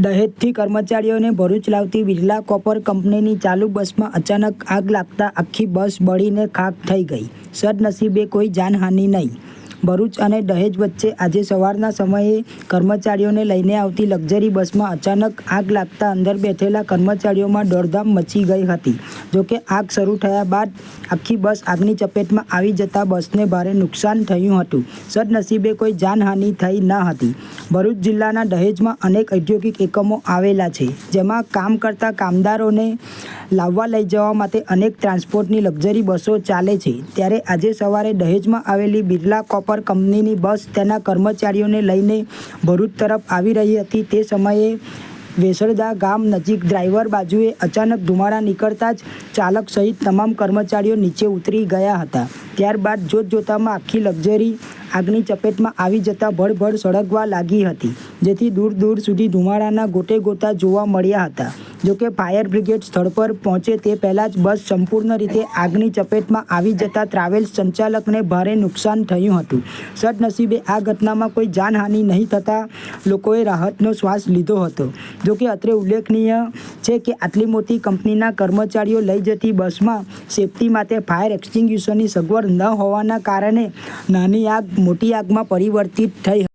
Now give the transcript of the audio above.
દહેજથી કર્મચારીઓને ભરૂચ લાવતી બિરલા કોપર કંપનીની ચાલુ બસમાં અચાનક આગ લાગતા આખી બસ બળીને ખાક થઈ ગઈ. સદનસીબે કોઈ જાનહાનિ નહીં. ભરૂચ અને દહેજ વચ્ચે આજે સવારના સમયે કર્મચારીઓને લઈને આવતી લક્ઝરી બસમાં અચાનક આગ લાગતા અંદર બેઠેલા કર્મચારીઓમાં દોડધામ મચી ગઈ હતી. જોકે આગ શરૂ થયા બાદ આખી બસ આગની ચપેટમાં આવી જતા બસને ભારે નુકસાન થયું હતું. સદનસીબે કોઈ જાનહાનિ થઈ ન હતી. ભરૂચ જિલ્લાના દહેજમાં અનેક ઔદ્યોગિક એકમો આવેલા છે, જેમાં કામ કરતા કામદારોને લાવવા લઈ જવા માટે અનેક ટ્રાન્સપોર્ટની લક્ઝરી બસો ચાલે છે. ત્યારે આજે સવારે દહેજમાં આવેલી બિરલા કોપર કંપનીની બસ તેના કર્મચારીઓને લઈને ભરૂચ તરફ આવી રહી હતી. તે સમયે વેસરદા ગામ નજીક ડ્રાઈવર બાજુએ અચાનક ધુમાડા નીકળતા જ ચાલક સહિત તમામ કર્મચારીઓ નીચે ઉતરી ગયા હતા. ત્યારબાદ જોતજોતામાં આખી લક્ઝરી આગની ચપેટમાં આવી જતાં ભડભડ સળગવા લાગી હતી, જેથી દૂર દૂર સુધી ધુમાડાના ગોટે ગોટા જોવા મળ્યા હતા. જોકે ફાયર બ્રિગેડ સ્થળ પર પહોંચે તે પહેલાં જ બસ સંપૂર્ણ રીતે આગની ચપેટમાં આવી જતાં ટ્રાવેલ્સ સંચાલકને ભારે નુકસાન થયું હતું. સદનસીબે આ ઘટનામાં કોઈ જાનહાનિ નહીં થતાં લોકોએ રાહતનો શ્વાસ લીધો હતો. જોકે અત્રે ઉલ્લેખનીય છે કે આટલી મોટી કંપનીના કર્મચારીઓ લઈ જતી બસમાં સેફટી માટે ફાયર એક્સટિંગ્યુશનની સગવડ ન હોવાના કારણે નાની આગ, મોટી આગમાં પરિવર્તિત થઈ